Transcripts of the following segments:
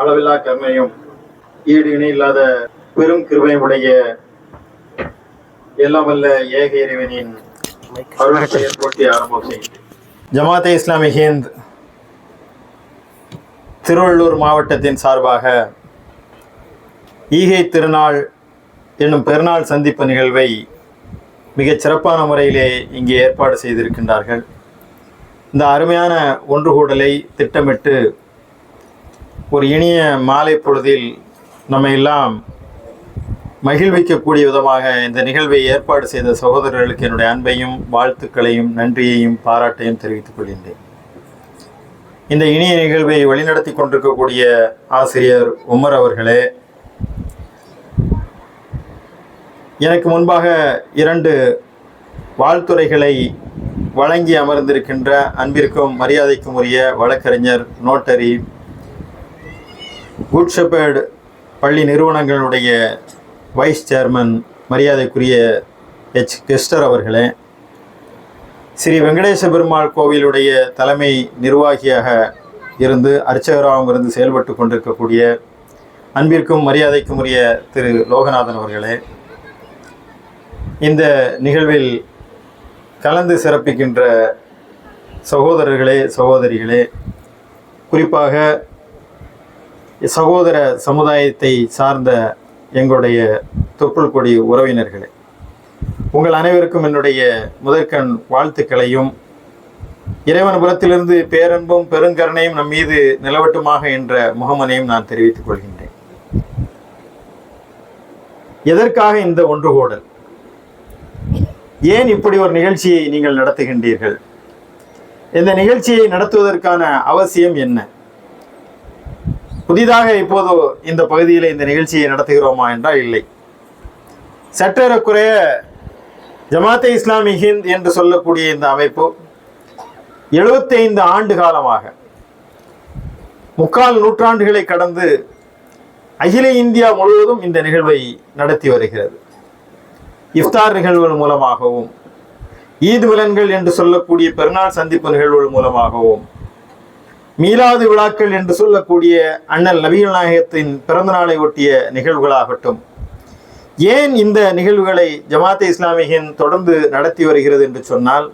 அளவில்லா கருணையும் ஈடு இணை இல்லாத பெரும் கிருபையுடைய எல்லாம் வல்ல ஏக இறைவனின் போட்டி ஆரம்பம் செய்கிறேன். ஜமாத்தே இஸ்லாமி ஹிந்த் திருவள்ளூர் மாவட்டத்தின் சார்பாக ஈகை திருநாள் என்னும் பெருநாள் சந்திப்பு நிகழ்வை மிகச் சிறப்பான முறையிலே இங்கே ஏற்பாடு செய்திருக்கின்றார்கள். இந்த அருமையான ஒன்றுகூடலை திட்டமிட்டு ஒரு இனிய மாலை பொழுதில் நம்ம எல்லாம் மகிழ்விக்கக்கூடிய விதமாக இந்த நிகழ்வை ஏற்பாடு செய்த சகோதரர்களுக்கு என்னுடைய அன்பையும் வாழ்த்துக்களையும் நன்றியையும் பாராட்டையும் தெரிவித்துக் கொள்கின்றேன். இந்த இனிய நிகழ்வை வழிநடத்தி கொண்டிருக்கக்கூடிய ஆசிரியர் உமர் அவர்களே எனக்கு முன்பாக இரண்டு வாழ்த்துறைகளை வழங்கி அமர்ந்திருக்கின்ற அன்பிற்கும் மரியாதைக்கும் உரிய வழக்கறிஞர் நோட்டரி குட் ஷெப்பர்டு பள்ளி நிறுவனங்களுடைய வைஸ் சேர்மன் மரியாதைக்குரிய எச் கெஸ்டர் அவர்களே ஸ்ரீ வெங்கடேச பெருமாள் கோவிலுடைய தலைமை நிர்வாகியாக இருந்து அர்ச்சகராகவும் இருந்து செயல்பட்டு கொண்டிருக்கக்கூடிய அன்பிற்கும் மரியாதைக்கும் உரிய திரு. லோகநாதன் அவர்களே இந்த நிகழ்வில் கலந்து சிறப்பிக்கின்ற சகோதரர்களே சகோதரிகளே குறிப்பாக சகோதர சமுதாயத்தை சார்ந்த எங்களுடைய தொப்புள் கொடி உறவினர்களே உங்கள் அனைவருக்கும் என்னுடைய முதற்கண் வாழ்த்துக்களையும் இறைவன் புலத்திலிருந்து பேரன்பும் பெருங்கருணையும் நம் மீது நிலவட்டுமாக என்ற முகமனையும் நான் தெரிவித்துக் கொள்கின்றேன். எதற்காக இந்த ஒன்றுகோடல் ஏன் இப்படி ஒரு நிகழ்ச்சியை நீங்கள் நடத்துகின்றீர்கள்? இந்த நிகழ்ச்சியை நடத்துவதற்கான அவசியம் என்ன? புதிதாக இப்போது இந்த பகுதியில் இந்த நிகழ்ச்சியை நடத்துகிறோமா என்றால் இல்லை. சற்றேறக்குறைய ஜமாத்தே இஸ்லாமி ஹிந்த் என்று சொல்லக்கூடிய இந்த அமைப்பு எழுபத்தைந்து ஆண்டு காலமாக முக்கால் நூற்றாண்டுகளை கடந்து அகில இந்தியா முழுவதும் இந்த நிகழ்வை நடத்தி வருகிறது. இஃப்தார் நிகழ்வுகள் மூலமாகவும் ஈத் விலன்கள் என்று சொல்லக்கூடிய பெருநாள் சந்திப்பு நிகழ்வுகள் மூலமாகவும் மீலாது விழாக்கள் என்று சொல்லக்கூடிய அண்ணல் நபிகள் நாயகத்தின் பிறந்த நாளை ஒட்டிய நிகழ்வுகளாகட்டும். ஏன் இந்த நிகழ்வுகளை ஜமாத்தே இஸ்லாமியின் தொடர்ந்து நடத்தி வருகிறது என்று சொன்னால்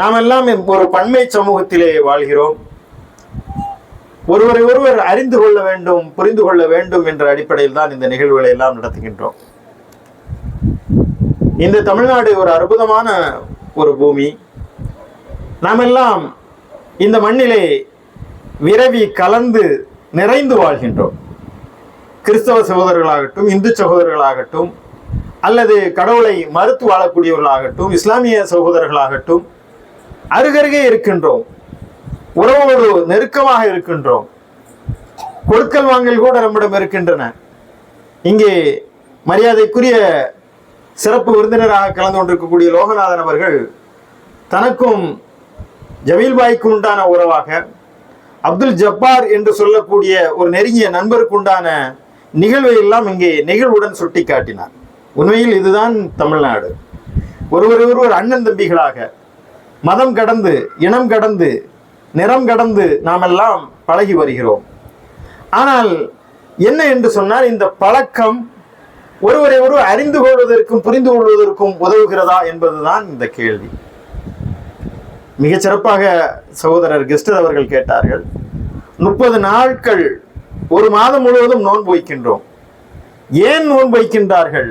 நாம் எல்லாம் ஒரு பன்மை சமூகத்திலே வாழ்கிறோம். ஒருவரை ஒருவர் அறிந்து கொள்ள வேண்டும் புரிந்து கொள்ள வேண்டும் என்ற அடிப்படையில் தான் இந்த நிகழ்வுகளை எல்லாம் நடத்துகின்றோம். இந்த தமிழ்நாடு ஒரு அற்புதமான ஒரு பூமி. நாம் எல்லாம் இந்த மண்ணிலே விரவி கலந்து நிறைந்து வாழ்கின்றோம். கிறிஸ்தவ சகோதரர்களாகட்டும் இந்து சகோதரர்களாகட்டும் அல்லது கடவுளை மறுத்து வாழக்கூடியவர்களாகட்டும் இஸ்லாமிய சகோதரர்களாகட்டும் அருகருகே இருக்கின்றோம். உறவோடு நெருக்கமாக இருக்கின்றோம். கொடுக்கல் வாங்கல் கூட நம்மிடம் இருக்கின்றன. இங்கே மரியாதைக்குரிய சிறப்பு விருந்தினராக கலந்து கொண்டிருக்கக்கூடிய லோகநாதன் அவர்கள் தனக்கும் ஜமீல்பாய்க்கு உண்டான உறவாக அப்துல் ஜப்பார் என்று சொல்லக்கூடிய ஒரு நெருங்கிய நண்பருக்குண்டான நிகழ்வை எல்லாம் இங்கே நிகழ்வுடன் சுட்டி காட்டினார் உண்மையில் இதுதான் தமிழ்நாடு. ஒருவர் ஒருவர் அண்ணன் தம்பிகளாக மதம் கடந்து இனம் கடந்து நிறம் கடந்து நாம் எல்லாம் பழகி வருகிறோம். ஆனால் என்ன என்று சொன்னால் இந்த பழக்கம் ஒருவரை ஒருவர் அறிந்து கொள்வதற்கும் புரிந்து கொள்வதற்கும் உதவுகிறதா என்பதுதான் இந்த கேள்வி. மிகச்சிறப்பாக சகோதரர் கெஸ்டர் அவர்கள் கேட்டார்கள் முப்பது நாட்கள் ஒரு மாதம் முழுவதும் நோன்பு வைக்கின்றோம். ஏன் நோன்பு வைக்கின்றார்கள்?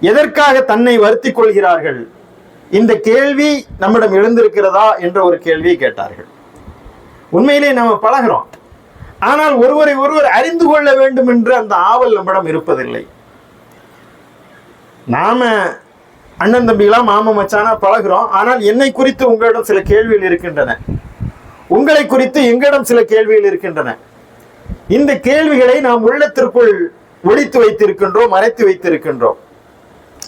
எதற்காக தன்னை வருத்திக் கொள்கிறார்கள்? இந்த கேள்வி நம்மிடம் எழுந்திருக்கிறதா என்ற ஒரு கேள்வியை கேட்டார்கள். உண்மையிலே நம்ம பழகிறோம். ஆனால் ஒருவரை ஒருவர் அறிந்து கொள்ள வேண்டும் என்று அந்த ஆவல் நம்மிடம் இருப்பதில்லை. நாம அண்ணன் தம்பிகளா மாம மச்சானா பழகிறோம். ஆனால் என்னை குறித்து உங்களிடம் சில கேள்விகள் இருக்கின்றன. உங்களை குறித்து எங்களிடம் சில கேள்விகள் இருக்கின்றன. இந்த கேள்விகளை நாம் உள்ளத்திற்குள் ஒழித்து வைத்திருக்கின்றோம் மறைத்து வைத்திருக்கின்றோம்.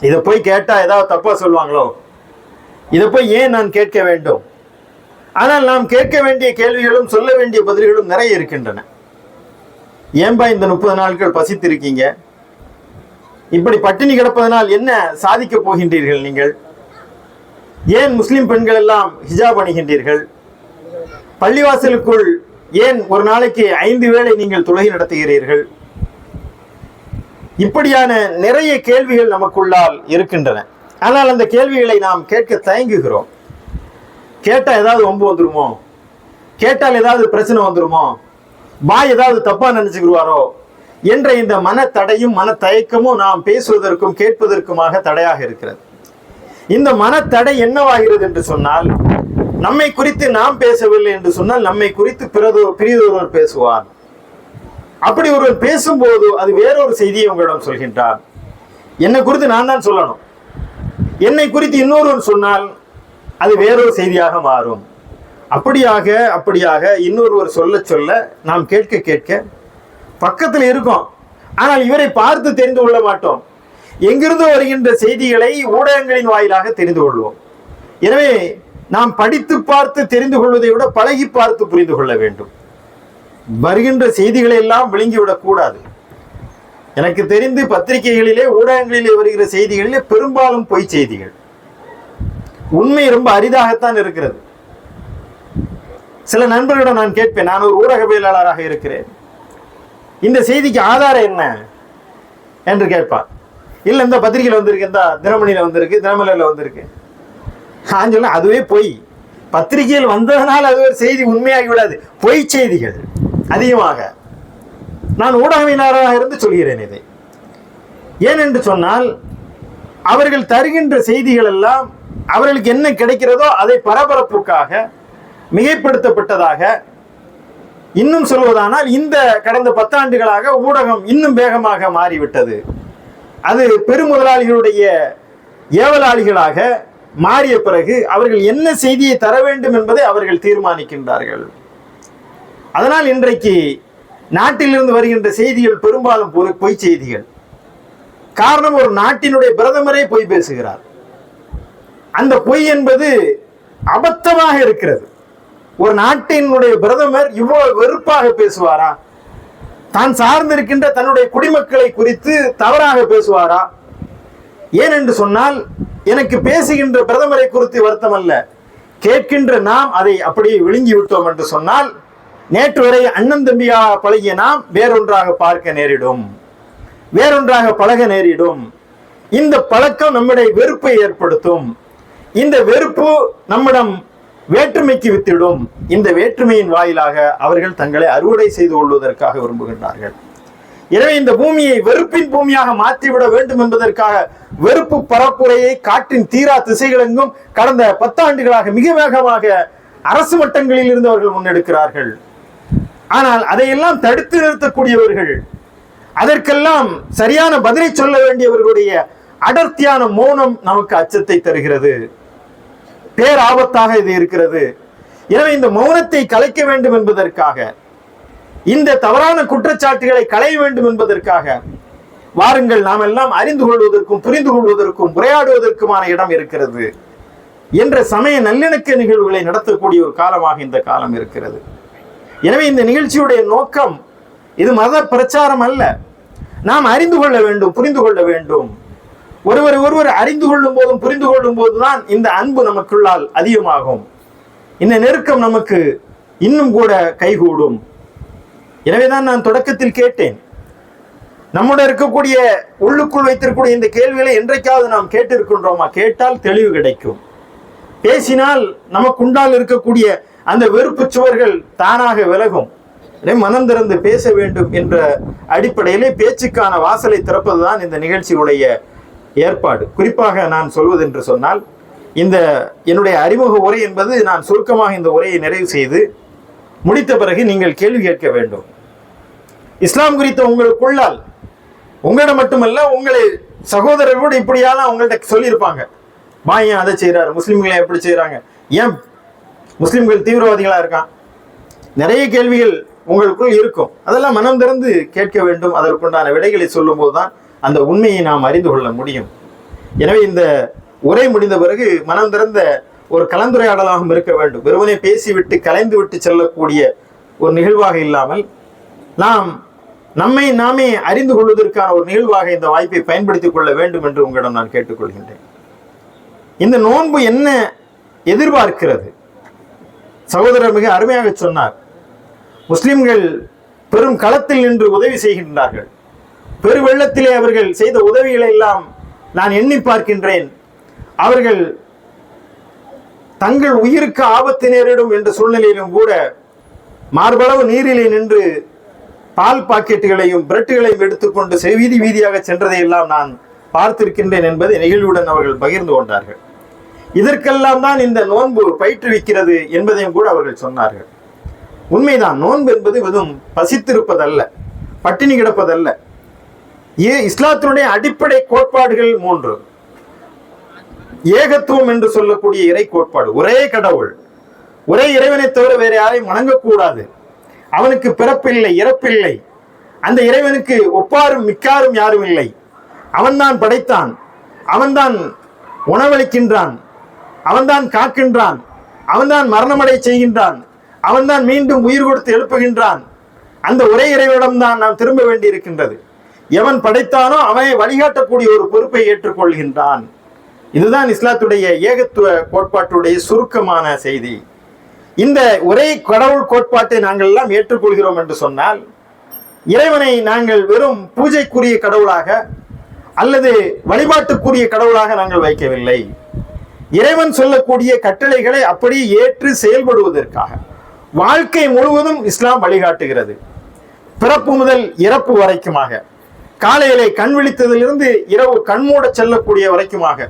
இதை போய் கேட்டா ஏதாவது தப்பா சொல்லுவாங்களோ? இதை போய் ஏன் நான் கேட்க வேண்டும்? ஆனால் நாம் கேட்க வேண்டிய கேள்விகளும் சொல்ல வேண்டிய பதில்களும் நிறைய இருக்கின்றன. ஏன்பா இந்த முப்பது நாட்கள் பசித்திருக்கீங்க? இப்படி பட்டினி கிடப்பதனால் என்ன சாதிக்க போகின்றீர்கள் நீங்கள்? ஏன் முஸ்லிம் பெண்கள் எல்லாம் ஹிஜாப் அணிகின்றீர்கள்? பள்ளிவாசலுக்குள் ஏன் ஒரு நாளைக்கு ஐந்து வேளை நீங்கள் தொழுகை நடத்துகிறீர்கள்? இப்படியான நிறைய கேள்விகள் நமக்குள்ளால் இருக்கின்றன. ஆனால் அந்த கேள்விகளை நாம் கேட்க தயங்குகிறோம். கேட்டால் ஏதாவது ஒம்பு வந்துருமோ? கேட்டால் ஏதாவது பிரச்சனை வந்துருமோ? பாய் ஏதாவது தப்பா நினைச்சுக்கிடுவாரோ? என்ற இந்த மனத்தடையும் மனத்தயக்கமும் நாம் பேசுவதற்கும் கேட்பதற்குமாக தடையாக இருக்கிறது. இந்த மனத்தடை என்னவாகிறது என்று சொன்னால் நம்மை குறித்து நாம் பேசவில்லை என்று சொன்னால் நம்மை குறித்து பிறதோ பிரிதொருவர் பேசுவார். அப்படி ஒருவர் பேசும்போது அது வேறொரு செய்தியை உங்களிடம் சொல்கின்றார். என்னை குறித்து நான் தான் சொல்லணும். என்னை குறித்து இன்னொருவர் சொன்னால் அது வேறொரு செய்தியாக மாறும். அப்படியாக அப்படியாக இன்னொருவர் சொல்ல சொல்ல நாம் கேட்க கேட்க பக்கத்தில் இருக்கும். ஆனால் இவரை பார்த்து தெரிந்து கொள்ள மாட்டோம். எங்கிருந்து வருகின்ற செய்திகளை ஊடகங்களின் வாயிலாக தெரிந்து கொள்வோம். எனவே நாம் படித்து பார்த்து தெரிந்து கொள்வதை விட பழகி பார்த்து புரிந்து கொள்ள வேண்டும். வருகின்ற செய்திகளை எல்லாம் விழுங்கிவிடக் கூடாது. எனக்கு தெரிந்து பத்திரிகைகளிலே ஊடகங்களிலே வருகிற செய்திகளிலே பெரும்பாலும் பொய் செய்திகள். உண்மை ரொம்ப அரிதாகத்தான் இருக்கிறது. சில நண்பர்களிடம் நான் கேட்பேன் நான் ஒரு ஊடகவியலாளராக இருக்கிறேன். இந்த செய்திக்கு ஆதாரம் என்ன என்று கேட்பார். இல்லை இந்த பத்திரிகையில் வந்திருக்கு இந்த தினமணியில் வந்திருக்கு தினமலையில் வந்திருக்கு. நான் சொல்ல அதுவே பொய். பத்திரிகையில் வந்ததனால் அது ஒரு செய்தி உண்மையாகி விடாது பொய் செய்திகள் அதிகமாக. நான் ஊடகவியலாளராக இருந்து சொல்கிறேன் இதை. ஏனென்று சொன்னால் அவர்கள் தருகின்ற செய்திகள் எல்லாம் அவர்களுக்கு என்ன கிடைக்கிறதோ அதை பரபரப்புக்காக மிகைப்படுத்தப்பட்டதாக இன்னும் சொல்வதானால் இந்த கடந்த பத்தாண்டுகளாக ஊடகம் இன்னும் வேகமாக மாறிவிட்டது. அது பெருமுதலாளிகளுடைய ஏவலாளிகளாக மாறிய பிறகு அவர்கள் என்ன செய்தியை தர வேண்டும் என்பதை அவர்கள் தீர்மானிக்கின்றார்கள். அதனால் இன்றைக்கு நாட்டிலிருந்து வருகின்ற செய்திகள் பெரும்பாலும் பொரு- பொய் செய்திகள். காரணம் ஒரு நாட்டினுடைய பிரதமரே பொய் பேசுகிறார். அந்த பொய் என்பது அபத்தமாக இருக்கிறது. ஒரு நாட்டினுடைய பிரதமர் இவ்வளவு வெறுப்பாக பேசுவாரா? தான் சார்ந்திருக்கின்ற தன்னுடைய குடிமக்களை குறித்து தவறாக பேசுவாரா? ஏன் என்று சொன்னால் எனக்கு பேசுகின்ற பிரதமரை குறித்து வருத்தம் அல்ல கேட்கின்ற நாம் அதை அப்படியே விழுங்கி விட்டோம் என்று சொன்னால் நேற்று வரை அண்ணன் தம்பியா பழகிய நாம் வேறொன்றாக பார்க்க நேரிடும். வேறொன்றாக பழக நேரிடும். இந்த பழக்கம் நம்முடைய வெறுப்பை ஏற்படுத்தும். இந்த வெறுப்பு நம்மிடம் வேற்றுமைக்கு வித்திடும். இந்த வேற்றுமையின் வாயிலாக அவர்கள் தங்களை அறுவடை செய்து கொள்வதற்காக விரும்புகின்றார்கள். எனவே இந்த பூமியை வெறுப்பின் பூமியாக மாற்றிவிட வேண்டும் என்பதற்காக வெறுப்பு பரப்புரையை காற்றின் தீரா திசைகளெங்கும் கடந்த பத்தாண்டுகளாக மிக வேகமாக அரசு மட்டங்களில் இருந்து அவர்கள் முன்னெடுக்கிறார்கள். ஆனால் அதையெல்லாம் தடுத்து நிறுத்தக்கூடியவர்கள் அதற்கெல்லாம் சரியான பதிலை சொல்ல வேண்டியவர்களுடைய அடர்த்தியான மௌனம் நமக்கு அச்சத்தை தருகிறது. பேராபத்தாக இது இருக்கிறது. எனவே இந்த மௌனத்தை கலைக்க வேண்டும் என்பதற்காக இந்த தவறான குற்றச்சாட்டுகளை களைய வேண்டும் என்பதற்காக வாருங்கள் நாம் எல்லாம் அறிந்து கொள்வதற்கும் புரிந்து கொள்வதற்கும் உரையாடுவதற்குமான இடம் இருக்கிறது என்ற சமய நல்லிணக்க நிகழ்வுகளை நடத்தக்கூடிய ஒரு காலமாக இந்த காலம் இருக்கிறது. எனவே இந்த நிகழ்ச்சியுடைய நோக்கம் இது மத பிரச்சாரம் அல்ல. நாம் அறிந்து கொள்ள வேண்டும் புரிந்து கொள்ள வேண்டும். ஒருவர் ஒருவர் அறிந்து கொள்ளும் போதும் புரிந்து கொள்ளும் போதுதான் இந்த அன்பு நமக்குள்ளால் அதிகமாகும். இந்த நெருக்கம் நமக்கு இன்னும் கூட கைகூடும். எனவேதான் நான் தொடக்கத்தில் கேட்டேன். நம்முடைய இருக்கக்கூடிய உள்ளுக்குள் வைத்திருக்கக்கூடிய இந்த கேள்விகளை என்றைக்காவது நாம் கேட்டிருக்கின்றோமா? கேட்டால் தெளிவு கிடைக்கும். பேசினால் நமக்குண்டால் இருக்கக்கூடிய அந்த வெறுப்பு சுவர்கள் தானாக விலகும். மனம் திறந்து பேச வேண்டும் என்ற அடிப்படையிலே பேச்சுக்கான வாசலை திறப்பதுதான் இந்த நிகழ்ச்சியுடைய ஏற்பாடு. குறிப்பாக நான் சொல்வது என்று சொன்னால் இந்த என்னுடைய அறிமுக உரை என்பது நான் சுருக்கமாக இந்த உரையை நிறைவு செய்து முடித்த பிறகு நீங்கள் கேள்வி கேட்க வேண்டும். இஸ்லாம் குறித்த உங்களுக்குள்ளால் உங்களிடம் மட்டுமல்ல உங்களை சகோதரர் கூட இப்படியெல்லாம் அவங்கள்ட்ட சொல்லியிருப்பாங்க. பாயன் அதை செய்கிறாரு முஸ்லீம்களை எப்படி செய்கிறாங்க ஏன் முஸ்லீம்கள் தீவிரவாதிகளா இருக்கான்? நிறைய கேள்விகள் உங்களுக்குள் இருக்கும். அதெல்லாம் மனம் திறந்து கேட்க வேண்டும். அதற்குண்டான விடைகளை சொல்லும்போது தான் அந்த உண்மையை நாம் அறிந்து கொள்ள முடியும். எனவே இந்த உரை முடிந்த பிறகு மனம் திறந்த ஒரு கலந்துரையாடலாகவும் இருக்க வேண்டும். வெறுமனே பேசிவிட்டு கலைந்து விட்டு செல்லக்கூடிய ஒரு நிகழ்வாக இல்லாமல் நாம் நம்மை நாமே அறிந்து கொள்வதற்கான ஒரு நிகழ்வாக இந்த வாய்ப்பை பயன்படுத்திக் கொள்ள வேண்டும் என்று உங்களிடம் நான் கேட்டுக்கொள்கின்றேன். இந்த நோன்பு என்ன எதிர்பார்க்கிறது? சகோதரர் மிக அருமையாக சொன்னார். முஸ்லிம்கள் பெரும் களத்தில் நின்று உதவி செய்கின்றார்கள். பெருவெள்ளத்திலே அவர்கள் செய்த உதவிகளை எல்லாம் நான் எண்ணி பார்க்கின்றேன். அவர்கள் தங்கள் உயிருக்கு ஆபத்து நேரிடும் என்ற சூழ்நிலையிலும் கூட மார்பளவு நீரிலே நின்று பால் பாக்கெட்டுகளையும் பிரெட்டுகளையும் எடுத்துக்கொண்டு வீதி வீதியாக சென்றதை எல்லாம் நான் பார்த்திருக்கின்றேன் என்பதை நெகிழ்வுடன் அவர்கள் பகிர்ந்து கொண்டார்கள். இதற்கெல்லாம் தான் இந்த நோன்பு பயிற்றுவிக்கிறது என்பதையும் கூட அவர்கள் சொன்னார்கள். உண்மைதான் நோன்பு என்பது வெறும் பசித்திருப்பதல்ல பட்டினி கிடப்பதல்ல. ஏ இஸ்லாத்தினுடைய அடிப்படை கோட்பாடுகள் மூன்று? ஏகத்துவம் என்று சொல்லக்கூடிய இறை கோட்பாடு. ஒரே கடவுள். ஒரே இறைவனை தவிர வேற யாரையும் வணங்கக்கூடாது. அவனுக்கு பிறப்பில்லை இறப்பில்லை. அந்த இறைவனுக்கு ஒப்பாரும் மிக்காரும் யாரும் இல்லை. அவன்தான் படைத்தான். அவன்தான் உணவளிக்கின்றான். அவன்தான் காக்கின்றான். அவன்தான் மரணமடை செய்கின்றான். அவன்தான் மீண்டும் உயிர் கொடுத்து எழுப்புகின்றான். அந்த ஒரே இறைவனிடம்தான் நாம் திரும்ப வேண்டியிருக்கின்றது. எவன் படைத்தானோ அவனை வழிகாட்டக்கூடிய ஒரு பொறுப்பை ஏற்றுக்கொள்கின்றான். இதுதான் இஸ்லாத்துடைய ஏகத்துவ கோட்பாட்டுடைய சுருக்கமான செய்தி. இந்த ஒரே கடவுள் கோட்பாட்டை நாங்கள் எல்லாம் ஏற்றுக்கொள்கிறோம் என்று சொன்னால் இறைவனை நாங்கள் வெறும் பூஜைக்குரிய கடவுளாக அல்லது வழிபாட்டுக்குரிய கடவுளாக நாங்கள் வைக்கவில்லை. இறைவன் சொல்லக்கூடிய கட்டளைகளை அப்படியே ஏற்று செயல்படுவதற்காக வாழ்க்கை முழுவதும் இஸ்லாம் வழிகாட்டுகிறது. பிறப்பு முதல் இறப்பு வரைக்குமாக. காலையிலே கண் விழித்ததிலிருந்து இரவு கண்மூட செல்லக்கூடிய வரைக்குமாக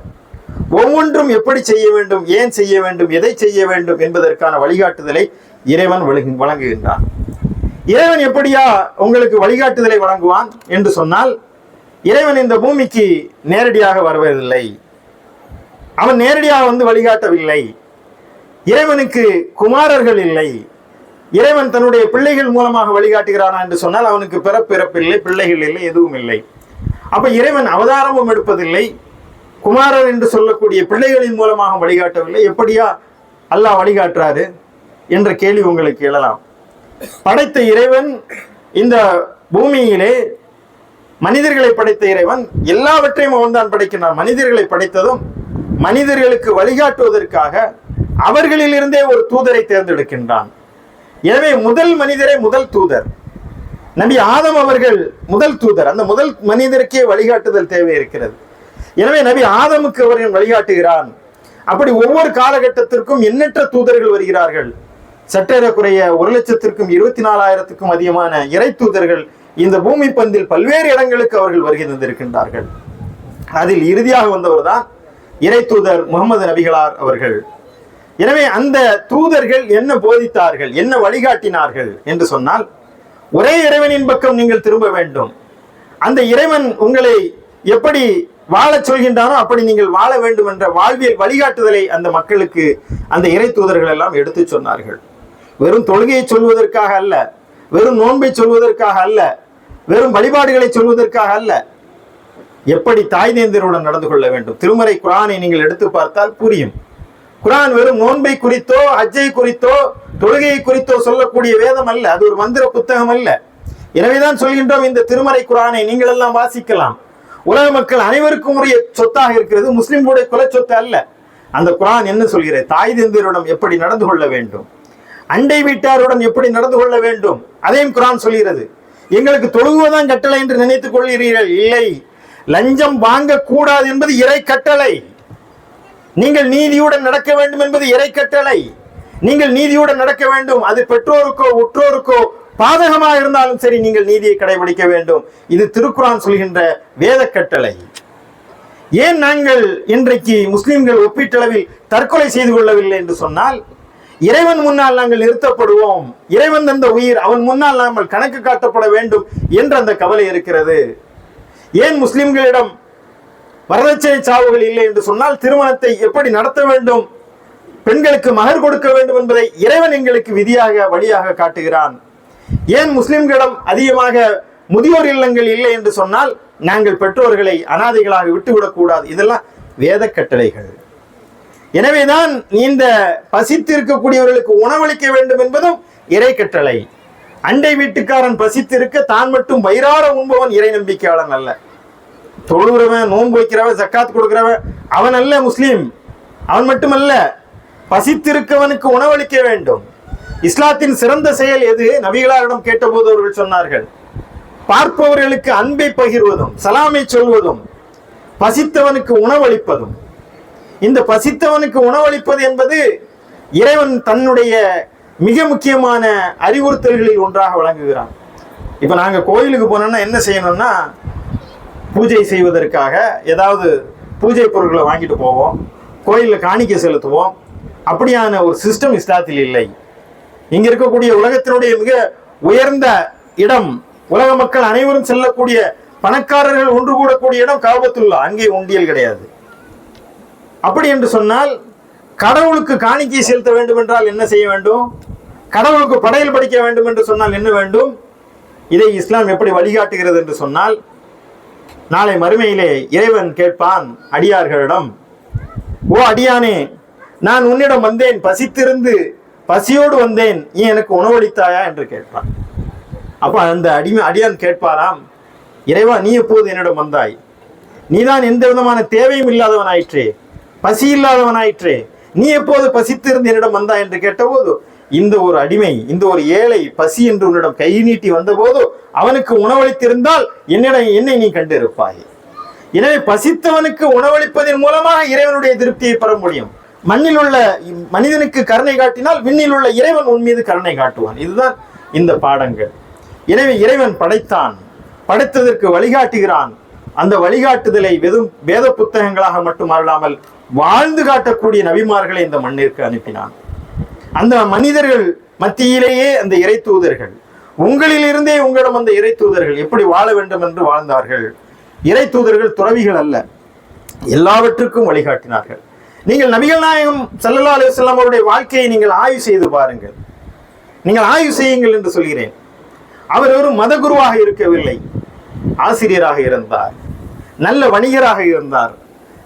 ஒவ்வொன்றும் எப்படி செய்ய வேண்டும் ஏன் செய்ய வேண்டும் எதை செய்ய வேண்டும் என்பதற்கான வழிகாட்டுதலை இறைவன் வழங்கு- வழங்குகின்றான். இறைவன் எப்படியா உங்களுக்கு வழிகாட்டுதலை வழங்குவான் என்று சொன்னால் இறைவன் இந்த பூமிக்கு நேரடியாக வருவதில்லை. அவன் நேரடியாக வந்து வழிகாட்டவில்லை. இறைவனுக்கு குமாரர்கள் இல்லை. இறைவன் தன்னுடைய பிள்ளைகள் மூலமாக வழிகாட்டுகிறானா என்று சொன்னால் அவனுக்கு பிறப்பிறப்பில்லை பிள்ளைகள் இல்லை எதுவும் இல்லை. அப்ப இறைவன் அவதாரமும் எடுப்பதில்லை. குமாரர் என்று சொல்லக்கூடிய பிள்ளைகளின் மூலமாக வழிகாட்டவில்லை. எப்படியா அல்லாஹ் வழிகாட்டுறாரு என்ற கேள்வி உங்களுக்கு எழலாம் படைத்த இறைவன் இந்த பூமியிலே மனிதர்களை படைத்த இறைவன் எல்லாவற்றையும் அவன்தான் படைக்கிறான் மனிதர்களை படைத்ததும் மனிதர்களுக்கு வழிகாட்டுவதற்காக அவர்களிலிருந்தே ஒரு தூதரை தேர்ந்தெடுக்கின்றான். எனவே முதல் மனிதரே முதல் தூதர். நபி ஆதம் அவர்கள் முதல் தூதர். அந்த முதல் மனிதருக்கே வழிகாட்டுதல் தேவை இருக்கிறது. எனவே நபி ஆதமுக்கு அவர்கள் வழிகாட்டுகிறான். அப்படி ஒவ்வொரு காலகட்டத்திற்கும் எண்ணற்ற தூதர்கள் வருகிறார்கள். சற்றேறக்குறைய ஒரு லட்சத்திற்கும் இருபத்தி நாலாயிரத்துக்கும் அதிகமான இறை தூதர்கள் இந்த பூமி பந்தில் பல்வேறு இடங்களுக்கு அவர்கள் வருகை தந்திருக்கின்றார்கள். அதில் இறுதியாக வந்தவர் தான் இறை தூதர் முகமது நபிகளார் அவர்கள். எனவே அந்த தூதர்கள் என்ன போதித்தார்கள் என்ன வழிகாட்டினார்கள் என்று சொன்னால் ஒரே இறைவனின் பக்கம் நீங்கள் திரும்ப வேண்டும். அந்த இறைவன் உங்களை எப்படி வாழச் சொல்கின்றானோ அப்படி நீங்கள் வாழ வேண்டும் என்ற வாழ்வியல் வழிகாட்டுதலை அந்த மக்களுக்கு அந்த இறை தூதர்கள் எல்லாம் எடுத்து சொன்னார்கள். வெறும் தொழுகையை சொல்வதற்காக அல்ல வெறும் நோன்பை சொல்வதற்காக அல்ல வெறும் வழிபாடுகளை சொல்வதற்காக அல்ல. எப்படி தாய் தேந்தருடன் நடந்து கொள்ள வேண்டும்? திருமறை குரானை நீங்கள் எடுத்து பார்த்தால் புரியும். குரான் வெறும் நோன்பை குறித்தோ அஜ்ஜை குறித்தோ தொழுகையை குறித்தோ சொல்லக்கூடிய வேதம் அல்ல. அது ஒரு மந்திர புத்தகம் அல்ல. எனவேதான் சொல்கின்றோம் இந்த திருமறை குரானை நீங்கள் எல்லாம் வாசிக்கலாம். உலக மக்கள் அனைவருக்கும் உரிய சொத்தாக இருக்கிறது. முஸ்லிம்களுடைய குல சொத்து அல்ல. அந்த குரான் என்ன சொல்கிறது? தாய் தந்தருடன் எப்படி நடந்து கொள்ள வேண்டும்? அண்டை வீட்டாருடன் எப்படி நடந்து கொள்ள வேண்டும்? அதையும் குரான் சொல்கிறது. எங்களுக்கு தொழுகுவதான் கட்டளை என்று நினைத்துக் கொள்கிறீர்கள்? இல்லை. லஞ்சம் வாங்கக்கூடாது என்பது இறை கட்டளை. நீங்கள் நீதியுடன் நடக்க வேண்டும் என்பது இறை கட்டளை. நீங்கள் நீதியுடன் நடக்க வேண்டும். அது பெற்றோருக்கோ உற்றோருக்கோ பாதகமாக இருந்தாலும் சரி நீங்கள் நீதியை கடைபிடிக்க வேண்டும். இது திருக்குறான் சொல்கின்ற வேத கட்டளை. ஏன் நாங்கள் இன்றைக்கு முஸ்லிம்கள் ஒப்பீட்டளவில் தற்கொலை செய்து கொள்ளவில்லை என்று சொன்னால் இறைவன் முன்னால் நாங்கள் நிறுத்தப்படுவோம். இறைவன் தந்த உயிர் அவன் முன்னால் நாங்கள் கணக்கு காட்டப்பட வேண்டும் என்ற அந்த கவலை இருக்கிறது. ஏன் முஸ்லிம்களிடம் வரதட்சணை சாவுகள் இல்லை என்று சொன்னால் திருமணத்தை எப்படி நடத்த வேண்டும்? பெண்களுக்கு மகர் கொடுக்க வேண்டும் என்பதை இறைவன் எங்களுக்கு விதியாக வழியாக காட்டுகிறான். ஏன் முஸ்லிம்களிடம் அதிகமாக முதியோர் இல்லங்கள் இல்லை என்று சொன்னால் நாங்கள் பெற்றோர்களை அனாதைகளாக விட்டுவிடக்கூடாது இதெல்லாம் வேத கட்டளைகள். எனவேதான் இந்த பசித்து இருக்கக்கூடியவர்களுக்கு உணவளிக்க வேண்டும் என்பதும் இறை கட்டளை. அண்டை வீட்டுக்காரன் பசித்திருக்க தான் மட்டும் வயிறார உண்பவன் இறை நம்பிக்கையாளன் அல்ல. தொழுகிறவன் நோன்பு வைக்கிறவன் ஜக்காத் கொடுக்கிறவன் அவன் அல்ல முஸ்லீம். அவன் மட்டுமல்ல பசித்திருக்கவனுக்கு உணவளிக்க வேண்டும். இஸ்லாத்தின் சிறந்த செயல் எது? நபிகளாரிடம் கேட்டபோது அவர்கள் சொன்னார்கள் பார்ப்பவர்களுக்கு அன்பை பகிர்வதும் சலாமை சொல்வதும் பசித்தவனுக்கு உணவளிப்பதும். இந்த பசித்தவனுக்கு உணவளிப்பது என்பது இறைவன் தன்னுடைய மிக முக்கியமான அறிவுறுத்தல்களில் ஒன்றாக வழங்குகிறான் இப்போ நாங்க கோயிலுக்கு போனோம்னா என்ன செய்யணும்னா பூஜை செய்வதற்காக ஏதாவது பூஜை பொருட்களை வாங்கிட்டு போவோம் கோயிலில் காணிக்கை செலுத்துவோம். அப்படியான ஒரு சிஸ்டம் இஸ்லாத்தில் இல்லை. இங்க இருக்கக்கூடிய உலகத்தினுடைய மிக உயர்ந்த இடம் உலக மக்கள் அனைவரும் செல்லக்கூடிய பணக்காரர்கள் ஒன்று கூடக்கூடிய இடம் காபத்துள்ளா அங்கே உண்டியல் கிடையாது. அப்படி என்று சொன்னால் கடவுளுக்கு காணிக்கை செலுத்த வேண்டும் என்றால் என்ன செய்ய வேண்டும்? கடவுளுக்கு படையல் படிக்க வேண்டும் என்று சொன்னால் என்ன வேண்டும்? இதை இஸ்லாம் எப்படி வழிகாட்டுகிறது என்று சொன்னால் நாளை மறுமையிலே இறைவன் கேட்பான் அடியார்களிடம் ஓ அடியானே நான் உன்னிடம் வந்தேன் பசித்திருந்து பசியோடு வந்தேன் நீ எனக்கு உணவளித்தாயா? என்று கேட்பான். அப்போ அந்த அடிமை அடியான் கேட்பாராம் இறைவா நீ எப்போது என்னிடம் வந்தாய்? நீதான் எந்த விதமான தேவையும் இல்லாதவனாயிற்றே பசி இல்லாதவனாயிற்றே நீ எப்போது பசித்திருந்து என்னிடம் வந்தாய்? என்று கேட்டபோது இந்த ஒரு அடிமை இந்த ஒரு ஏழை பசி என்று உன்னிடம் கை நீட்டி வந்தபோது அவனுக்கு உணவளித்திருந்தால் என்னிடம் என்னை நீ கண்டிருப்பாய். எனவே பசித்தவனுக்கு உணவளிப்பதன் மூலமாக இறைவனுடைய திருப்தியை பெற முடியும். மண்ணில் உள்ள மனிதனுக்கு கருணை காட்டினால் விண்ணில் உள்ள இறைவன் உன் மீது கருணை காட்டுவான். இதுதான் இந்த பாடங்கள். எனவே இறைவன் படைத்தான் படைத்ததற்கு வழிகாட்டுகிறான். அந்த வழிகாட்டுதலை வெறும் வேத புத்தகங்களாக மட்டும் அல்லாமல் வாழ்ந்து காட்டக்கூடிய நபிமார்களை இந்த மண்ணிற்கு அனுப்பினான். அந்த மனிதர்கள் மத்தியிலேயே அந்த இறை தூதர்கள். உங்களிலிருந்தே உங்களிடம் அந்த இறை தூதர்கள் எப்படி வாழ வேண்டும் என்று வாழ்ந்தார்கள்? இறை தூதர்கள் துறவிகள் அல்ல. எல்லாவற்றுக்கும் வழிகாட்டினார்கள். நீங்கள் நபிகள் நாயகம் சல்லல்லா அலுவலாம் அவருடைய வாழ்க்கையை நீங்கள் ஆய்வு செய்து பாருங்கள். நீங்கள் ஆய்வு செய்யுங்கள் என்று சொல்கிறேன். அவர் ஒரு மதகுருவாக இருக்கவில்லை. ஆசிரியராக இருந்தார். நல்ல வணிகராக இருந்தார்.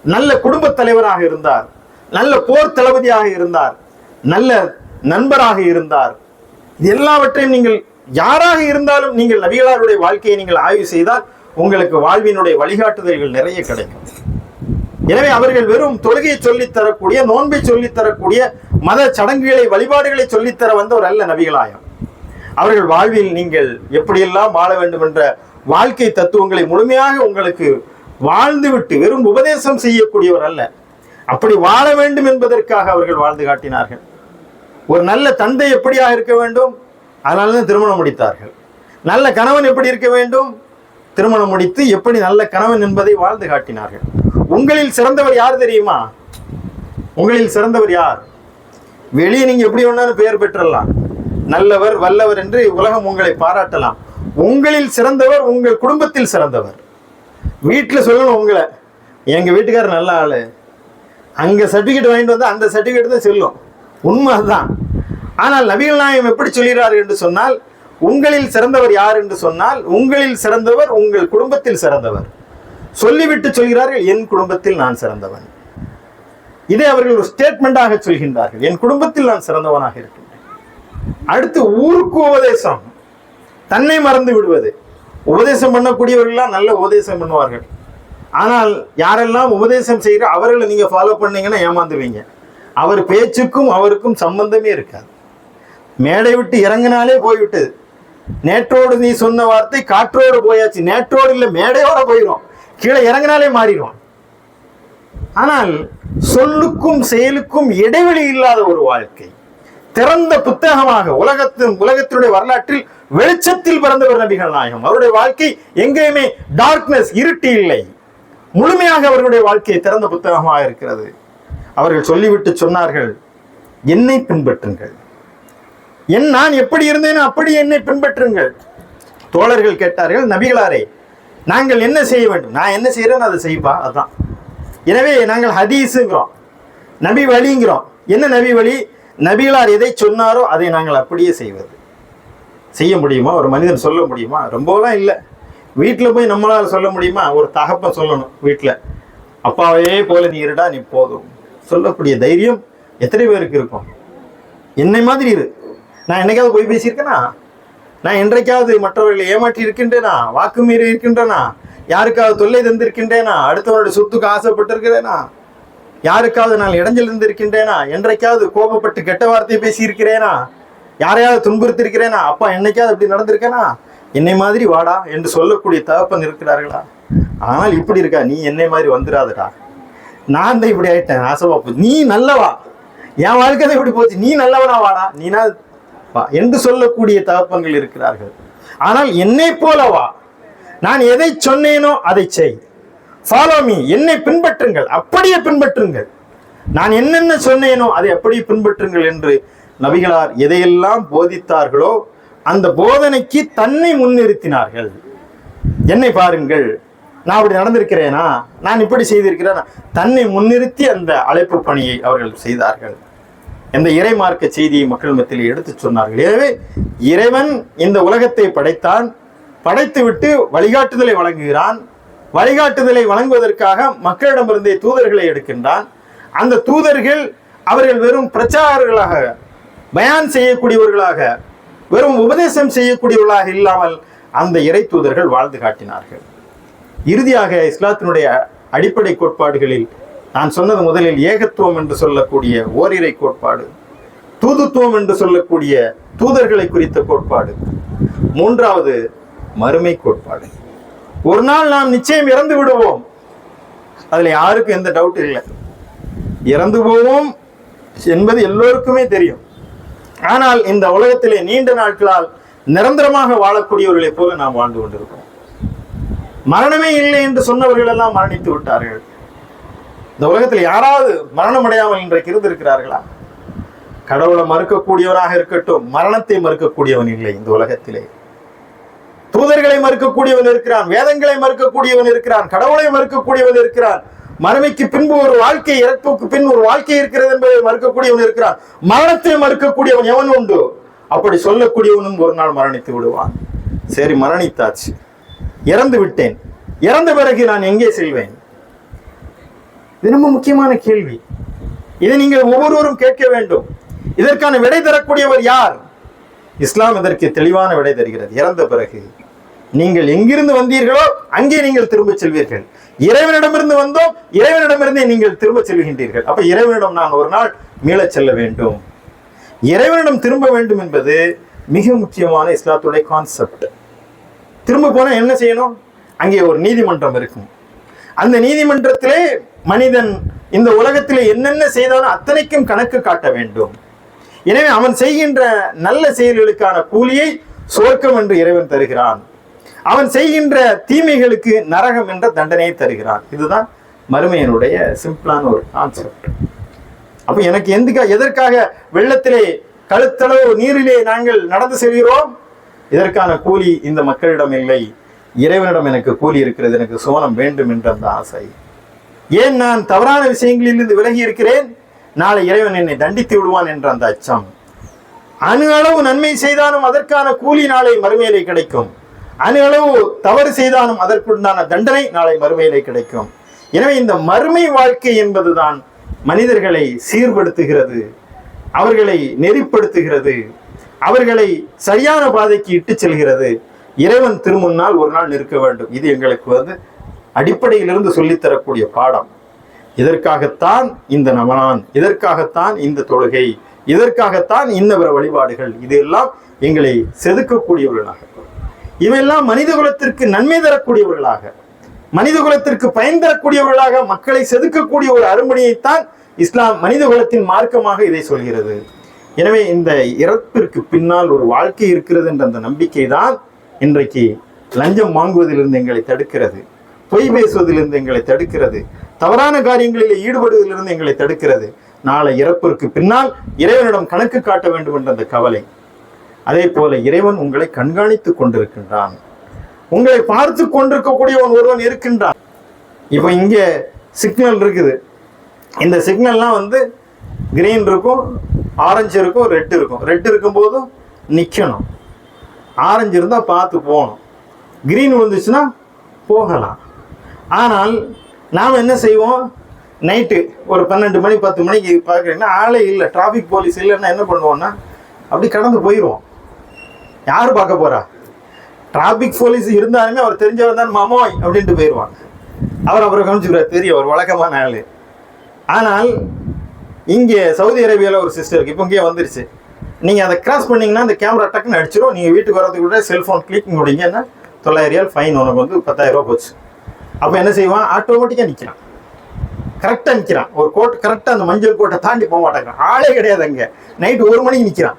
நல்ல குடும்பத் தலைவராக இருந்தார். நல்ல போர் தளபதியாக இருந்தார். நல்ல நண்பராக இருந்தார். இது எல்லாவற்றையும் நீங்கள் யாராக இருந்தாலும் நீங்கள் நபிகளாருடைய வாழ்க்கையை நீங்கள் ஆய்வு செய்தால் உங்களுக்கு வாழ்வினுடைய வழிகாட்டுதல்கள் நிறைய கிடைக்கும். எனவே அவர்கள் வெறும் தொழுகையை சொல்லித் தரக்கூடிய நோன்பை சொல்லித் தரக்கூடிய மத சடங்குகளை வழிபாடுகளை சொல்லித்தர வந்தவர் அல்ல நபிகளாயம். அவர்கள் வாழ்வில் நீங்கள் எப்படியெல்லாம் வாழ வேண்டும் என்ற வாழ்க்கை தத்துவங்களை முழுமையாக உங்களுக்கு வாழ்ந்துவிட்டு வெறும் உபதேசம் செய்யக்கூடியவர் அல்ல. அப்படி வாழ வேண்டும் என்பதற்காக அவர்கள் வாழ்ந்து காட்டினார்கள். ஒரு நல்ல தந்தை எப்படியாக இருக்க வேண்டும்? அதனால தான் திருமணம் முடித்தார்கள். நல்ல கணவன் எப்படி இருக்க வேண்டும்? திருமணம் முடித்து எப்படி நல்ல கணவன் என்பதை வாழ்ந்து காட்டினார்கள். உங்களில் சிறந்தவர் யார் தெரியுமா? உங்களில் சிறந்தவர் யார்? வெளியே நீங்கள் எப்படி வேணாலும் பெயர் பெற்றலாம் நல்லவர் வல்லவர் என்று உலகம் உங்களை பாராட்டலாம். உங்களில் சிறந்தவர் உங்கள் குடும்பத்தில் சிறந்தவர். வீட்டில் சொல்லணும் உங்களை. எங்கள் வீட்டுக்காரர் நல்ல ஆள். அங்கே சர்டிஃபிகேட் வாங்கிட்டு வந்து அந்த சர்டிஃபிகேட் தான் செல்லும். உண்மை அதுதான் ஆனால் நபிகள் நாயகம் எப்படி சொல்கிறார் என்று சொன்னால் உங்களில் சிறந்தவர் யார் என்று சொன்னால் உங்களில் சிறந்தவர் உங்கள் குடும்பத்தில் சிறந்தவர். சொல்லிவிட்டு சொல்கிறார்கள் என் குடும்பத்தில் நான் சிறந்தவன். இதை அவர்கள் ஒரு ஸ்டேட்மெண்டாக சொல்கின்றார்கள் என் குடும்பத்தில் நான் சிறந்தவனாக இருக்கின்றேன். அடுத்து ஊருக்கு உபதேசம். தன்னை மறந்து விடுவது. உபதேசம் பண்ணக்கூடியவர்கள்லாம் நல்ல உபதேசம் பண்ணுவார்கள். ஆனால் யாரெல்லாம் உபதேசம் செய்கிற அவர்களை நீங்கள் ஃபாலோ பண்ணீங்கன்னா ஏமாந்துவீங்க அவர் பேச்சுக்கும் அவருக்கும் சம்பந்தமே இருக்காது. மேடை விட்டு இறங்கினாலே போய்விட்டது. நேற்றோடு நீ சொன்ன வார்த்தை காற்றோடு போயாச்சு. நேற்றோடு இல்லை மேடையோட போயிடும் கீழே இறங்கினாலே மாறிடும் ஆனால் சொல்லுக்கும் செயலுக்கும் இடைவெளி இல்லாத ஒரு வாழ்க்கை. திறந்த புத்தகமாக உலகத்தின் உலகத்தினுடைய வரலாற்றில் வெளிச்சத்தில் பிறந்தவர் நபிகள் நாயகம். அவருடைய வாழ்க்கை எங்கேயுமே டார்க்னஸ் இருட்டு இல்லை. முழுமையாக அவர்களுடைய வாழ்க்கை திறந்த புத்தகமாக இருக்கிறது. அவர்கள் சொல்லிவிட்டு சொன்னார்கள் என்னை பின்பற்றுங்கள். என் நான் எப்படி இருந்தேனோ அப்படி என்னை பின்பற்றுங்கள். தோழர்கள் கேட்டார்கள் நபிகளாரே நாங்கள் என்ன செய்ய வேண்டும்? நான் என்ன செய்யறேன்னு அதை செய்ப்பா அதுதான் எனவே நாங்கள் ஹதீஸுங்கிறோம் நபி வழிங்கிறோம். என்ன நபி வழி? நபிகளார் எதை சொன்னாரோ அதை நாங்கள் அப்படியே செய்வது. செய்ய முடியுமா? ஒரு மனிதன் சொல்ல முடியுமா? ரொம்பலாம் இல்லை. வீட்டில் போய் நம்மளால் சொல்ல முடியுமா? ஒரு தகப்பன் சொல்லணும் வீட்டில் அப்பாவே போல நீ இருடா நீ போதும். சொல்லக்கூடிய தைரியம் எத்தனை பேருக்கு இருக்கும்? என்னை மாதிரி இரு. நான் என்னைக்காவது போய் பேசியிருக்கேனா? நான் என்றைக்காவது மற்றவர்களை ஏமாற்றி இருக்கின்றேனா? வாக்கு மீறி இருக்கின்றேனா? யாருக்காவது தொல்லை தந்திருக்கின்றேனா? அடுத்தவருடைய சொத்துக்கு ஆசைப்பட்டிருக்கிறேனா? யாருக்காவது நான் இடைஞ்சல் இருந்திருக்கின்றேனா என்றைக்காவது கோபப்பட்டு கெட்ட வார்த்தையை பேசியிருக்கிறேனா? யாரையாவது துன்புறுத்திருக்கிறேனா அப்பா என்னைக்காவது அப்படி நடந்திருக்கேனா? என்னை மாதிரி வாடா என்று சொல்லக்கூடிய தகப்பன் இருக்கிறார்களா? ஆனால் இப்படி இருக்கா? நீ என்னை மாதிரி வந்துடாதடா நான் தான் இப்படி ஆயிட்டேன் ஆசைவா போச்சு நீ நல்லவா? என் வாழ்க்கை தான் இப்படி போச்சு நீ நல்லவனா வாடா? நீனா வா என்று சொல்லக்கூடிய தகப்பன்கள் இருக்கிறார்கள். ஆனால் என்னை போலவா நான் எதை சொன்னேனோ அதை செய். ஃபாலோ மீ என்னை பின்பற்றுங்கள். அப்படியே பின்பற்றுங்கள். நான் என்னென்ன சொன்னேனோ அதை அப்படியே பின்பற்றுங்கள் என்று நபிகளார் எதையெல்லாம் போதித்தார்களோ அந்த போதனைக்கு தன்னை முன்னிறுத்தினார்கள். என்னை பாருங்கள். நான் அப்படி நடந்திருக்கிறேனா? நான் இப்படி செய்திருக்கிறேனா? தன்னை முன்னிறுத்தி அந்த அழைப்பு பணியை அவர்கள் செய்தார்கள். இந்த இறைமார்க்க செய்தியை மக்கள் மத்தியில் எடுத்துச் சொன்னார்கள். எனவே இறைவன் இந்த உலகத்தை படைத்தான் படைத்துவிட்டு வழிகாட்டுதலை வழங்குகிறான். வழிகாட்டுதலை வழங்குவதற்காக மக்களிடமிருந்தே தூதர்களை எடுக்கின்றான். அந்த தூதர்கள் அவர்கள் வெறும் பிரச்சாரர்களாக பயான் செய்யக்கூடியவர்களாக வெறும் உபதேசம் செய்யக்கூடியவர்களாக இல்லாமல் அந்த இறை தூதர்கள் வாழ்ந்து காட்டினார்கள். இறுதியாக இஸ்லாத்தினுடைய அடிப்படை கோட்பாடுகளில் நான் சொன்னது முதலில் ஏகத்துவம் என்று சொல்லக்கூடிய ஓரிரை கோட்பாடு தூதுத்துவம் என்று சொல்லக்கூடிய தூதர்களை குறித்த கோட்பாடு மூன்றாவது மறுமை கோட்பாடு. ஒரு நாள் நாம் நிச்சயம் இறந்து விடுவோம். அதில் யாருக்கும் எந்த டவுட் இல்லை. இறந்து போவோம் என்பது எல்லோருக்குமே தெரியும். ஆனால் இந்த உலகத்திலே நீண்ட நாட்களால் நிரந்தரமாக வாழக்கூடியவர்களைப் போல நாம் வாழ்ந்து கொண்டிருக்கிறோம். மரணமே இல்லை என்று சொன்னவர்கள் எல்லாம் மரணித்து விட்டார்கள். இந்த உலகத்தில் யாராவது மரணம் அடையாமல் இன்றைக்கு இருந்திருக்கிறார்களா? கடவுளை மறுக்கக்கூடியவனாக இருக்கட்டும் மரணத்தை மறுக்கக்கூடியவன் இல்லை இந்த உலகத்திலே. தூதர்களை மறுக்கக்கூடியவன் இருக்கிறான் வேதங்களை மறுக்கக்கூடியவன் இருக்கிறான் கடவுளை மறுக்கக்கூடியவன் இருக்கிறான். மறுமைக்கு பின்பு ஒரு வாழ்க்கை இறப்புக்கு பின் ஒரு வாழ்க்கை இருக்கிறது என்பதை மறுக்கக்கூடியவன் இருக்கிறான். மரணத்தை மறுக்கக்கூடியவன் எவன் உண்டு? அப்படி சொல்லக்கூடியவனும் ஒரு நாள் மரணித்து விடுவான். சரி மரணித்தாச்சு. இறந்து விட்டேன். இறந்த பிறகு நான் எங்கே செல்வேன்? இது ரொம்ப முக்கியமான கேள்வி. இதை நீங்கள் ஒவ்வொருவரும் கேட்க வேண்டும். இதற்கான விடை தரக்கூடியவர் யார்? இஸ்லாம் இதற்கு தெளிவான விடை தருகிறது. இறந்த பிறகு நீங்கள் எங்கிருந்து வந்தீர்களோ அங்கே நீங்கள் திரும்ப செல்வீர்கள். இறைவனிடமிருந்து வந்தோம் இறைவனிடமிருந்தே நீங்கள் திரும்ப செல்கின்றீர்கள். அப்ப இறைவனிடம் நான் ஒரு நாள் மீளச் செல்ல வேண்டும். இறைவனிடம் திரும்ப வேண்டும் என்பது மிக முக்கியமான இஸ்லாத்துடைய கான்செப்ட் திரும்ப போனால் என்ன செய்யணும்? அங்கே ஒரு நீதிமன்றம் இருக்கும். அந்த நீதிமன்றத்திலே மனிதன் இந்த உலகத்திலே என்னென்ன செய்தாலும் அத்தனைக்கும் கணக்கு காட்ட வேண்டும். எனவே அவன் செய்கின்ற நல்ல செயல்களுக்கான கூலியை சுவர்க்கம் என்று இறைவன் தருகிறான். அவன் செய்கின்ற தீமைகளுக்கு நரகம் என்ற தண்டனையை தருகிறான். இதுதான் மறுமையனுடைய சிம்பிளான ஒரு கான்செப்ட் அப்ப எனக்கு எந்த எதற்காக வெள்ளத்திலே கழுத்தளவு நீரிலே நாங்கள் நடந்து செல்கிறோம்? இதற்கான கூலி இந்த மக்களிடம் இல்லை. இறைவனிடம் எனக்கு கூலி இருக்கிறது எனக்கு சோனம் வேண்டும் என்ற அந்த ஆசை. ஏன் நான் தவறான விஷயங்களிலிருந்து விலகி இருக்கிறேன்? நாளை இறைவன் என்னை தண்டித்து விடுவான் என்ற அந்த அச்சம். அணு அளவு நன்மை செய்தாலும் அதற்கான கூலி நாளை மறுமையிலே கிடைக்கும். அணு அளவு தவறு செய்தாலும் அதற்குண்டான தண்டனை நாளை மறுமையிலே கிடைக்கும். எனவே இந்த மறுமை வாழ்க்கை என்பதுதான் மனிதர்களை சீர்படுத்துகிறது அவர்களை நெறிப்படுத்துகிறது அவர்களை சரியான பாதைக்கு இட்டு செல்கிறது. இறைவன் திருமுன்னால் ஒரு நாள் நிற்க வேண்டும். இது எங்களுக்கு வந்து அடிப்படையிலிருந்து சொல்லித்தரக்கூடிய பாடம். இதற்காகத்தான் இந்த நவனான் இதற்காகத்தான் இந்த தொழுகை இதற்காகத்தான் இந்த பிற வழிபாடுகள் இதெல்லாம் எங்களை செதுக்கக்கூடியவர்களாக. இவையெல்லாம் மனித குலத்திற்கு நன்மை தரக்கூடியவர்களாக மனித குலத்திற்கு பயன் தரக்கூடியவர்களாக மக்களை செதுக்கக்கூடிய ஒரு அருமணியைத்தான் இஸ்லாம் மனித குலத்தின் மார்க்கமாக இதை சொல்கிறது. எனவே இந்த இறப்பிற்கு பின்னால் ஒரு வாழ்க்கை இருக்கிறது என்ற அந்த நம்பிக்கை தான் இன்றைக்கு லஞ்சம் வாங்குவதிலிருந்து எங்களை தடுக்கிறது பொய் பேசுவதிலிருந்து எங்களை தடுக்கிறது தவறான காரியங்களில் ஈடுபடுவதிலிருந்து எங்களை தடுக்கிறது. நாளை இறப்பிற்கு பின்னால் இறைவனிடம் கணக்கு காட்ட வேண்டும் என்ற அந்த கவலை. அதே போல இறைவன் உங்களை கண்காணித்துக் கொண்டிருக்கின்றான். உங்களை பார்த்து கொண்டிருக்கக்கூடியவன் ஒருவன் இருக்கின்றான். இப்போ இங்கே சிக்னல் இருக்குது. இந்த சிக்னல்லாம் வந்து கிரீன் இருக்கும் ஆரஞ்சு இருக்கும் ரெட் இருக்கும். ரெட் இருக்கும்போது நிற்கணும் ஆரஞ்சு இருந்தால் பார்த்து போகணும். க்ரீன் விழுந்துச்சுன்னா போகலாம். ஆனால் நாம் என்ன செய்வோம்? நைட்டு ஒரு பன்னெண்டு மணி பத்து மணிக்கு பார்க்குறீங்கன்னா ஆளே இல்லை. டிராஃபிக் போலீஸ் இல்லைன்னா என்ன பண்ணுவோன்னா அப்படி கடந்து போயிடுவோம் யார் பார்க்க போகிறா டிராஃபிக் போலீஸ் இருந்தாலுமே அவர் தெரிஞ்சவர் தான் மாமோய் அப்படின்ட்டு போயிடுவாங்க அவர் அவரை கவனிச்சுக்கிறார். தெரியும் அவர் வழக்கமான ஆள். ஆனால் இங்கே சவுதி அரேபியாவில் ஒரு சிஸ்டருக்கு இப்போ இங்கே வந்துருச்சு. நீங்கள் அதை கிராஸ் பண்ணிங்கன்னா அந்த கேமரா டக்குன்னு அடிச்சிடும் நீங்கள் வீட்டுக்கு வரதுக்கு கூட செல்ஃபோன் கிளிக் முடிங்கன்னா தொள்ளாயிரம் ரியால் ஃபைன் உனக்கு வந்து பத்தாயிரரூபா போச்சு. அப்போ என்ன செய்வான்? ஆட்டோமேட்டிக்காக நிற்கிறான் கரெக்டாக நிற்கிறான் ஒரு கோட் கரெக்டாக அந்த மஞ்சள் கோட்டை தாண்டி போக மாட்டேங்கிறான். ஆளே கிடையாது அங்கே. நைட்டு ஒரு மணிக்கு நிற்கிறான்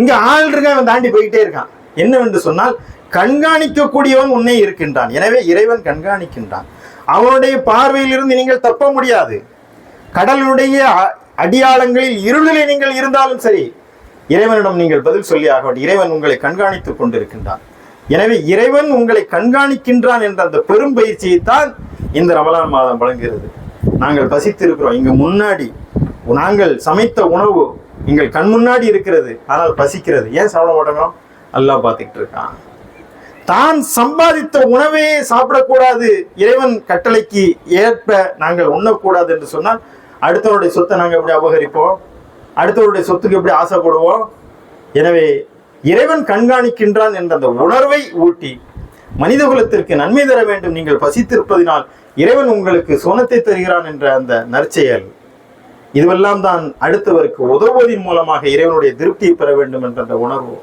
இங்கே ஆள் இருக்கான் அவன் தாண்டி போயிட்டே இருக்கான். என்னவென்று சொன்னால் கண்காணிக்கக்கூடியவன் உன்னே இருக்கின்றான். எனவே இறைவன் கண்காணிக்கின்றான். அவனுடைய பார்வையிலிருந்து நீங்கள் தப்ப முடியாது. கடலுடைய அடியாளங்களில் இருளிலே நீங்கள் இருந்தாலும் சரி இறைவனிடம் நீங்கள் பதில் சொல்லி ஆக வேண்டும். இறைவன் உங்களை கண்காணித்துக் கொண்டிருக்கின்றான். எனவே இறைவன் உங்களை கண்காணிக்கின்றான் என்ற அந்த பெரும் பயிற்சியைத்தான் இந்த ரமலான் மாதம் வழங்குகிறது. நாங்கள் பசித்திருக்கிறோம். இங்கு முன்னாடி நாங்கள் சமைத்த உணவு எங்கள் கண் முன்னாடி இருக்கிறது. ஆனால் பசிக்கிறது. ஏன் சாப்பிட மாட்டேங்கிறோம்? அல்லாஹ் பார்த்துக்கிட்டு இருக்கான். தான் சம்பாதித்த உணவே சாப்பிடக்கூடாது. இறைவன் கட்டளைக்கு ஏற்ப நாங்கள் உண்ணக்கூடாது என்று சொன்னால் அடுத்தவருடைய சொத்தை நாங்கள் எப்படி அபகரிப்போம்? அடுத்தவருடைய சொத்துக்கு எப்படி ஆசைப்படுவோம்? எனவே இறைவன் கண்காணிக்கின்றான் என்ற அந்த உணர்வை ஊட்டி மனிதகுலத்திற்கு நன்மை தர வேண்டும். நீங்கள் பசித்திருப்பதினால் இறைவன் உங்களுக்கு சோனத்தை தருகிறான் என்ற அந்த நற்செயல். இதுவெல்லாம் தான் அடுத்தவருக்கு உதவுவதன் மூலமாக இறைவனுடைய திருப்தியை பெற வேண்டும் என்ற அந்த உணர்வு.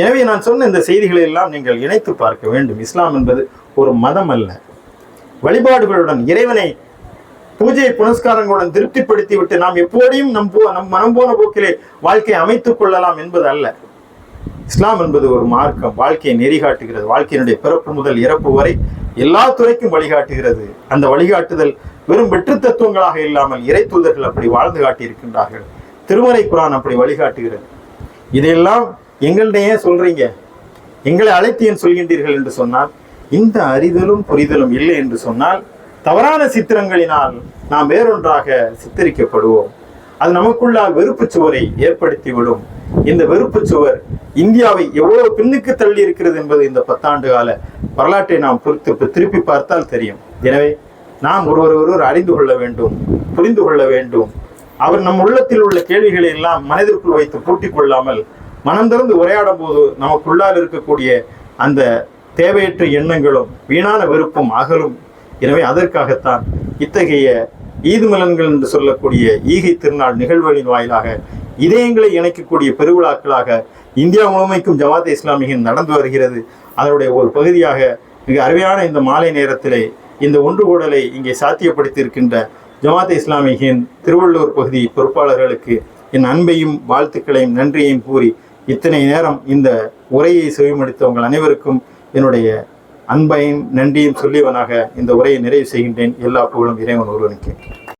எனவே நான் சொன்ன இந்த செய்திகளை எல்லாம் நீங்கள் இணைத்து பார்க்க வேண்டும். இஸ்லாம் என்பது ஒரு மதம் அல்ல. வழிபாடுகளுடன் இறைவனை பூஜை புனஸ்காரங்களுடன் திருப்திப்படுத்தி விட்டு நாம் எப்போதையும் நம் போ நம் மனம் போன போக்கிலே வாழ்க்கையை அமைத்துக் கொள்ளலாம் என்பது அல்ல. இஸ்லாம் என்பது ஒரு மார்க்கம். வாழ்க்கையை நெறிகாட்டுகிறது. வாழ்க்கையினுடைய பிறப்பு முதல் இறப்பு வரை எல்லா துறைக்கும் வழிகாட்டுகிறது. அந்த வழிகாட்டுதல் வெறும் வெற்று தத்துவங்களாக இல்லாமல் இறை தூதர்கள் அப்படி வாழ்ந்து காட்டியிருக்கின்றார்கள். திருமறை குரான் அப்படி வழிகாட்டுகிறது. இதையெல்லாம் எங்கள்கிட்ட ஏன் சொல்றீங்க. எங்களை அழைத்து ஏன் சொல்கின்றீர்கள் என்று சொன்னால் இந்த அறிதலும் புரிதலும் இல்லை என்று சொன்னால் தவறான சித்திரங்களினால் நாம் வேறொன்றாக சித்தரிக்கப்படுவோம். அது நமக்குள்ளால் வெறுப்புச் சுவரை ஏற்படுத்தி விடும் இந்த வெறுப்பு சுவர் இந்தியாவை எவ்வளவு பின்னுக்கு தள்ளி இருக்கிறது என்பது இந்த பத்தாண்டு கால வரலாற்றை நாம் பொறுத்து திருப்பி பார்த்தால் தெரியும். எனவே நாம் ஒருவர் ஒருவர் அறிந்து கொள்ள வேண்டும் புரிந்து கொள்ள வேண்டும். அவர் நம் உள்ளத்தில் உள்ள கேள்விகளை எல்லாம் மனதிற்குள் வைத்து பூட்டிக் கொள்ளாமல் மனம் திறந்து உரையாடும் போது நமக்குள்ளால் இருக்கக்கூடிய அந்த தேவையற்ற எண்ணங்களும் வீணான வெறுப்பும் அகலும். எனவே அதற்காகத்தான் இத்தகைய ஈது மலன்கள் என்று சொல்லக்கூடிய ஈகை திருநாள் நிகழ்வுகளின் வாயிலாக இதயங்களை இணைக்கக்கூடிய பெருவிழாக்களாக இந்தியா முழுமைக்கும் ஜமாத் இஸ்லாமியின் நடந்து வருகிறது. அதனுடைய ஒரு பகுதியாக மிக அருமையான இந்த மாலை நேரத்திலே இந்த ஒன்று கூடலை இங்கே சாத்தியப்படுத்தி இருக்கின்ற ஜமாத் இஸ்லாமியின் திருவள்ளூர் பகுதி பொறுப்பாளர்களுக்கு என் அன்பையும் வாழ்த்துக்களையும் நன்றியையும் கூறி இத்தனை நேரம் இந்த உரையை செவிமடுத்த உங்கள் அனைவருக்கும் என்னுடைய அன்பையும் நன்றியும் சொல்லியவனாக இந்த உரையை நிறைவு செய்கின்றேன். எல்லா புகழும் இறைவன் ஒருவனுக்கு.